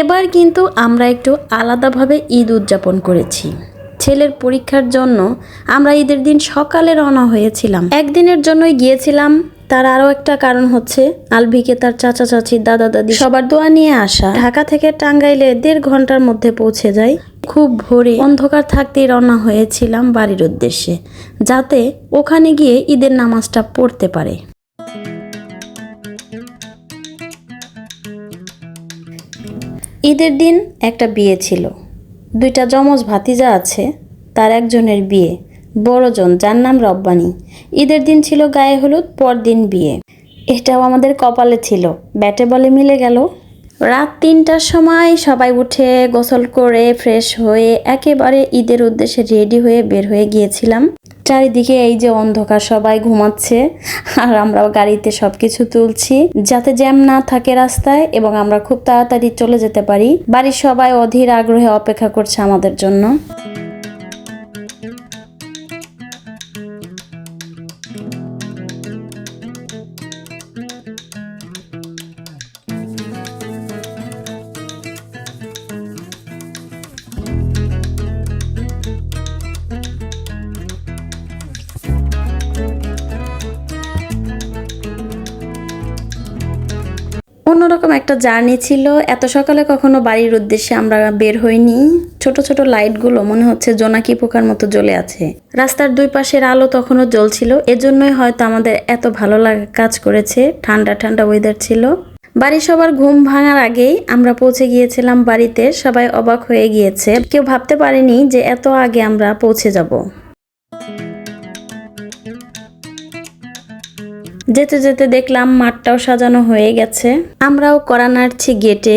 এবার কিন্তু আমরা একটু আলাদাভাবে ঈদ উদযাপন করেছি। ছেলের পরীক্ষার জন্য আমরা ঈদের দিন সকালে রওনা হয়েছিলাম। একদিনের জন্যই গিয়েছিলাম, তার আরও একটা কারণ হচ্ছে আলভিকে তার চাচা, চাচি, দাদা, দাদি সবার দোয়া নিয়ে আসা। ঢাকা থেকে টাঙ্গাইলে দেড় ঘণ্টার মধ্যে পৌঁছে যায় খুব ভোরে অন্ধকার থাকতেই রওনা হয়েছিলাম বাড়ির উদ্দেশ্যে, যাতে ওখানে গিয়ে ঈদের নামাজটা পড়তে পারে। ঈদের দিন একটা বিয়ে ছিল। দুইটা যমজ ভাতিজা আছে, তার একজনের বিয়ে। বড়জন, যার নাম রব্বানি। ঈদের দিন ছিল গায়ে হলুদ, পরদিন বিয়ে। এটাও আমাদের কপালে ছিল। ব্যাটে বলে মিলে গেল। রাত তিনটার সময় সবাই উঠে গোসল করে ফ্রেশ হয়ে একেবারে ঈদের উদ্দেশ্যে রেডি হয়ে বের হয়ে গিয়েছিলাম। চারিদিকে এই যে অন্ধকার, সবাই ঘুমাচ্ছে আর আমরা গাড়িতে সব কিছু তুলছি। যাতে জ্যাম না থাকে রাস্তায় এবং আমরা খুব তাড়াতাড়ি চলে যেতে পারি। বাড়ির সবাই অধীর আগ্রহে অপেক্ষা করছে আমাদের জন্য। অন্যরকম একটা জার্নি ছিল। এত সকালে কখনো বাড়ির উদ্দেশ্যে আমরা বের হইনি। ছোট ছোট লাইটগুলো মনে হচ্ছে জোনাকি পোকার মতো জ্বলে আছে। রাস্তার দুই পাশের আলো তখনও জ্বলছিল। এজন্যই হয়তো আমাদের এত ভালো লাগা কাজ করেছে। ঠান্ডা ঠান্ডা ওয়েদার ছিল। বাড়ি সবার ঘুম ভাঙার আগেই আমরা পৌঁছে গিয়েছিলাম বাড়িতে। সবাই অবাক হয়ে গিয়েছে। কেউ ভাবতে পারেনি যে এত আগে আমরা পৌঁছে যাব। যেতে যেতে দেখলাম মাঠটাও সাজানো হয়ে গেছে। আমরাও করা নাড়ছি গেটে।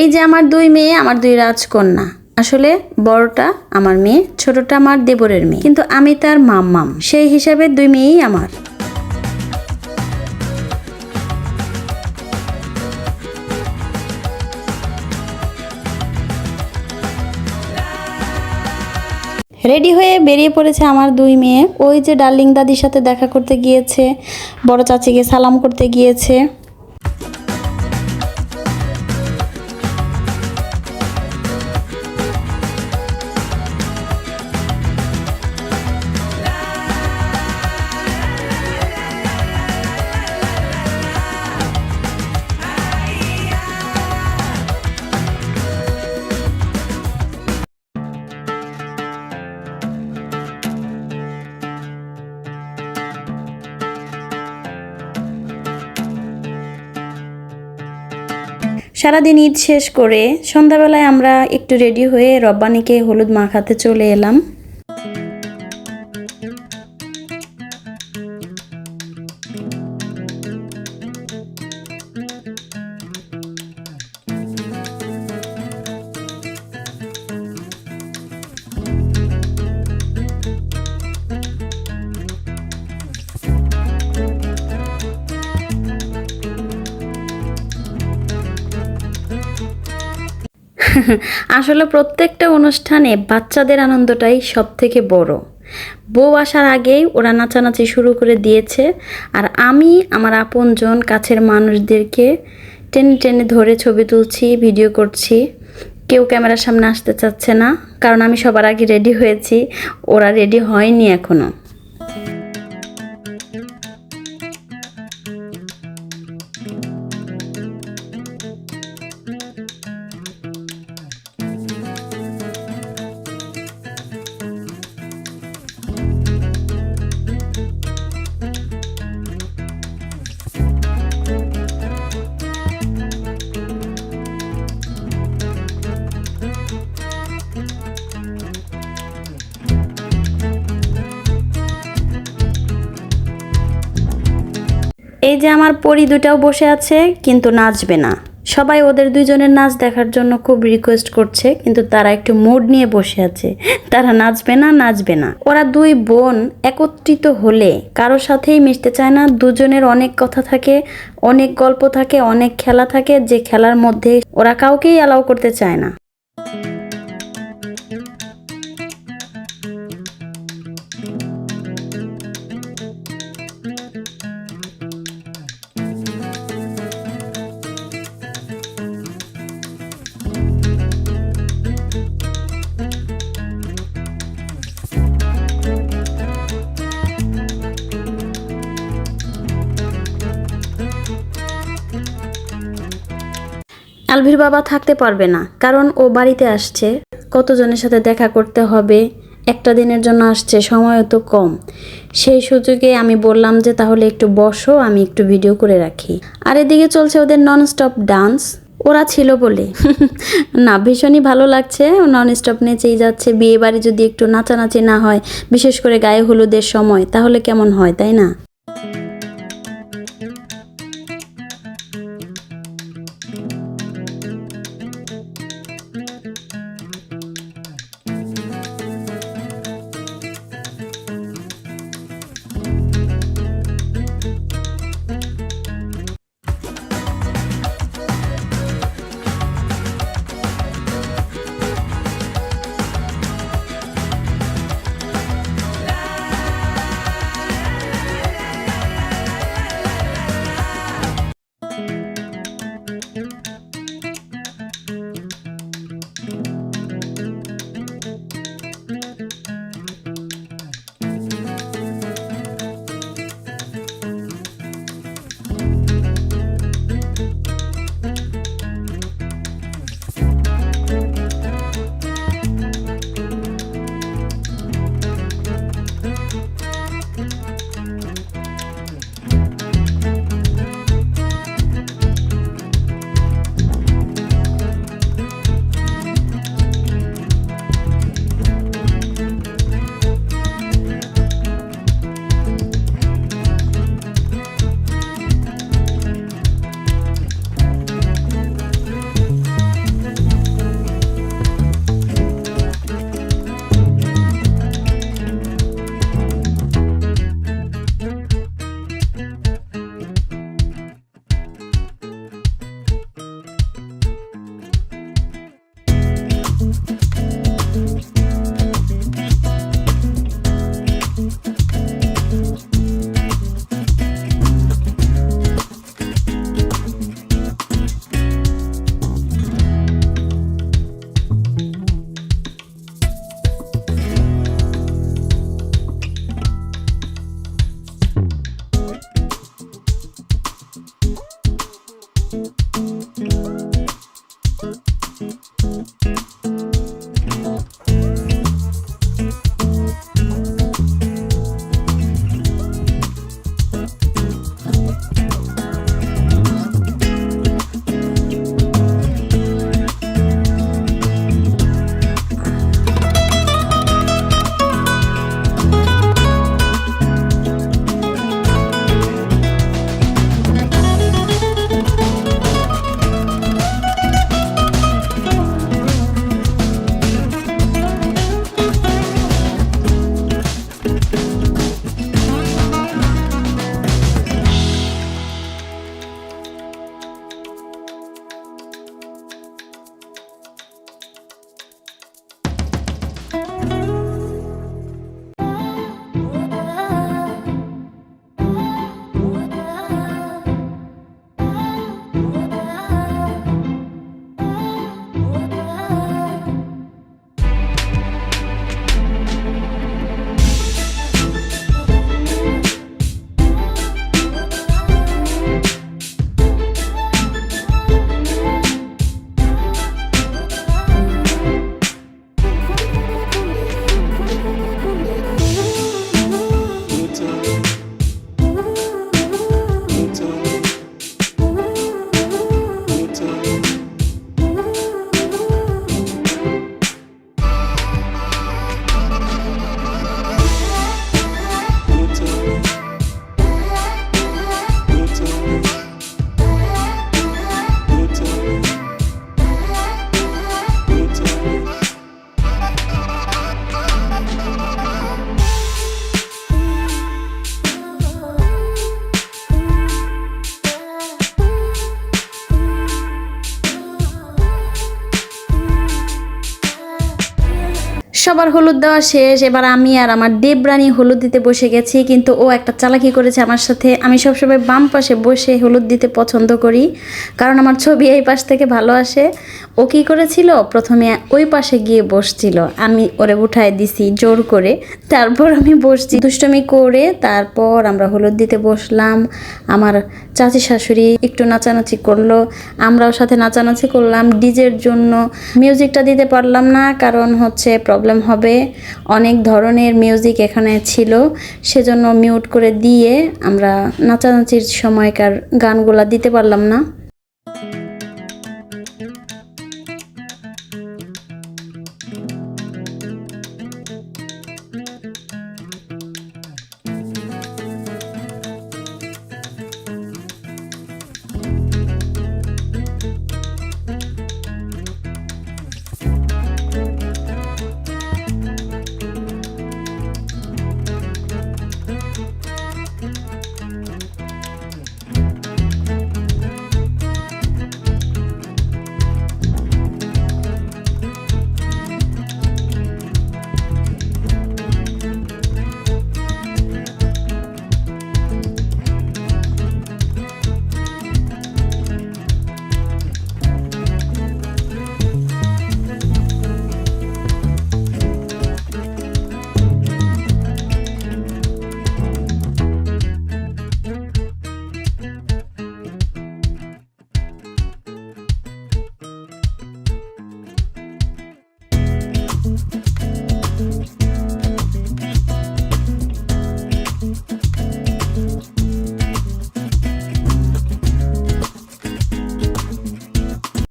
এই যে আমার দুই মেয়ে, আমার দুই রাজকন্যা। আসলে বড়টা আমার মেয়ে, ছোটটা আমার দেবরের মেয়ে। কিন্তু আমি তার মাম্মাম। সেই হিসাবে দুই মেয়েই আমার। রেডি হয়ে বেরিয়ে পড়েছে আমার দুই মেয়ে। ওই যে ডার্লিং দাদির সাথে দেখা করতে গিয়েছে, বড় চাচিকে সালাম করতে গিয়েছে। সারাদিন ঈদ শেষ করে সন্ধ্যাবেলায় আমরা একটু রেডি হয়ে রব্বানিকে হলুদ মাখাতে চলে এলাম। আসলে প্রত্যেকটা অনুষ্ঠানে বাচ্চাদের আনন্দটাই সব থেকে বড়। বউ আসার আগেই ওরা নাচানাচি শুরু করে দিয়েছে আর আমি, আমার আপনজন, কাছের মানুষদেরকে টেনে টেনে ধরে ছবি তুলছি, ভিডিও করছি। কেউ ক্যামেরার সামনে আসতে চাচ্ছে না, কারণ আমি সবার আগে রেডি হয়েছি। ওরা রেডি হয়নি এখনও। যে আমার পরি দুটাও বসে আছে, কিন্তু নাচবে না। সবাই ওদের দুইজনের নাচ দেখার জন্য খুব রিকোয়েস্ট করছে, কিন্তু তারা একটু মুড নিয়ে বসে আছে। তারা নাচবে না নাচবে না। ওরা দুই বোন একত্রিত হলে কারও সাথেই মিশতে চায় না, দুজনের অনেক কথা থাকে, অনেক গল্প থাকে, অনেক খেলা থাকে, যে খেলার মধ্যে ওরা কাউকেই অ্যালাউ করতে চায় না। আলভির বাবা থাকতে পারবে না, কারণ ও বাড়িতে আসছে। কতজনের সাথে দেখা করতে হবে? একটা দিনের জন্য আসছে, সময়ও তো কম। সেই সুযোগে আমি বললাম যে, তাহলে একটু বসো, আমি একটু ভিডিও করে রাখি। আর এদিকে চলছে ওদের নন স্টপ ডান্স ওরা ছিল বলে। না, ভীষণই ভালো লাগছে। নন স্টপ নেচেই যাচ্ছে। বিয়ে বাড়ি যদি একটু নাচানাচি না হয়, বিশেষ করে গায়ে হলুদের সময়, তাহলে কেমন হয়, তাই না? সবার হলুদ দেওয়া শেষ, এবার আমি আর আমার দেবরানী হলুদ দিতে বসে গেছি, কিন্তু ও একটা চালাকি করেছে আমার সাথে। আমি সবসময় বাম পাশে বসে হলুদ দিতে পছন্দ করি, কারণ আমার ছবি এই পাশ থেকে ভালো আসে। ও কি করেছিল? প্রথমে ওই পাশে গিয়ে বসছিল। আমি ওরে উঠায় দিছি জোর করে, তারপর আমি বসছি। দুষ্টমি করে তারপর আমরা হলুদ দিতে বসলাম। আমার চাচি শাশুড়ি একটু নাচানাচি করল, আমরাও সাথে নাচানাচি করলাম। ডিজের জন্য মিউজিকটা দিতে পারলাম না, কারণ হচ্ছে প্রবলেম হবে। অনেক ধরনের মিউজিক এখানে ছিল। সেজন্য মিউট করে দিয়ে আমরা নাচানাচির সময়কার গানগুলা দিতে পারলাম না।